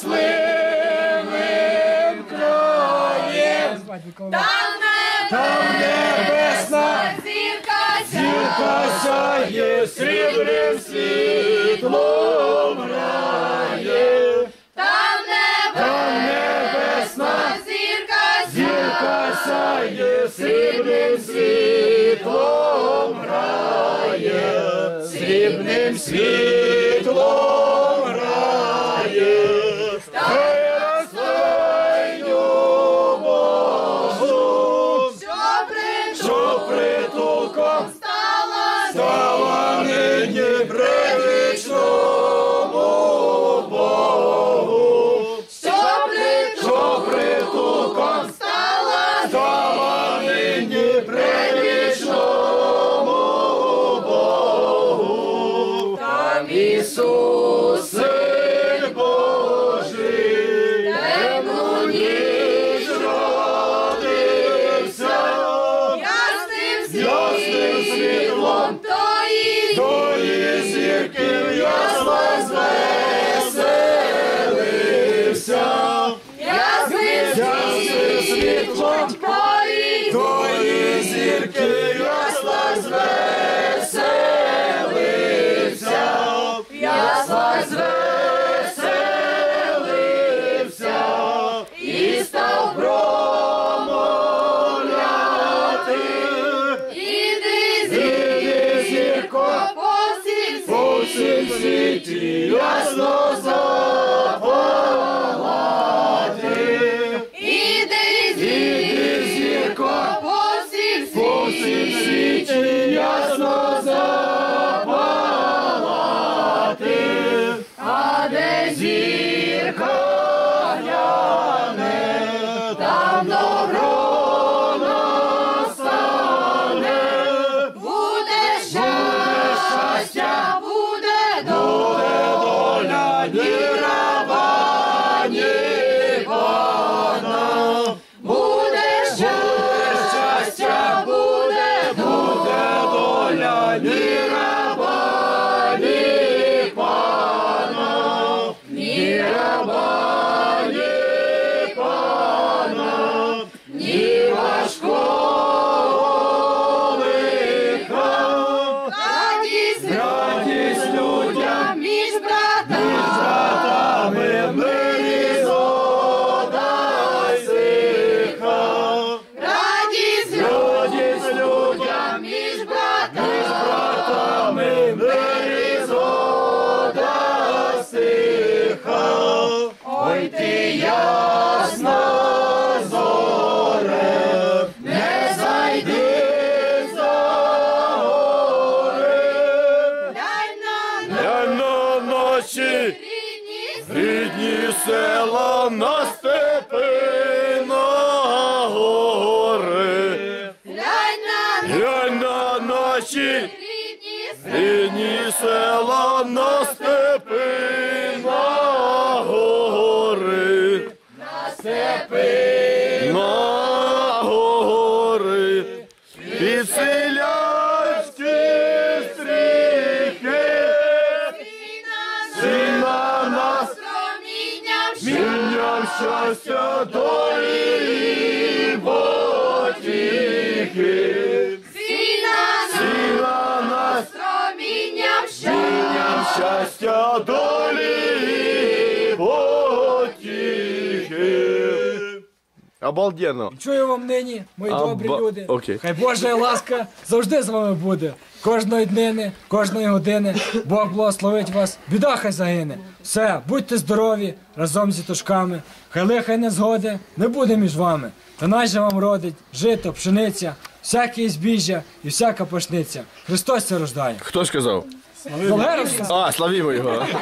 щасливим краєм. Там небесна зірка зірка сяє срібним світлом грає. Там небесна зірка сяє срібним світлом грає. Срібним світлом Ісус, Син Божий, темну ніч родився, ясним світлом тої зірки ясно звеселився, ясним світлом звеселився і став промовляти. Іди, зірко, по всім світі села на степи на гори. На степи на гори. Під селянські стріхи. Сина нас Мінням щастя долі потіхи. Долі потіхи. Обалденно. Чую вам нині, мої А, добрі люди. окей. Хай Божа ласка завжди з вами буде. Кожної днини, кожної години. Бог благословить вас. Біда хай загине. Все, будьте здорові разом з діточками. Хай лиха й незгоди не буде між вами. Та найже вам родить жито, пшениця, всяке збіжжя і всяка пашниця. Христос це рождає. Хто сказав? Валерівська. А, славімо його.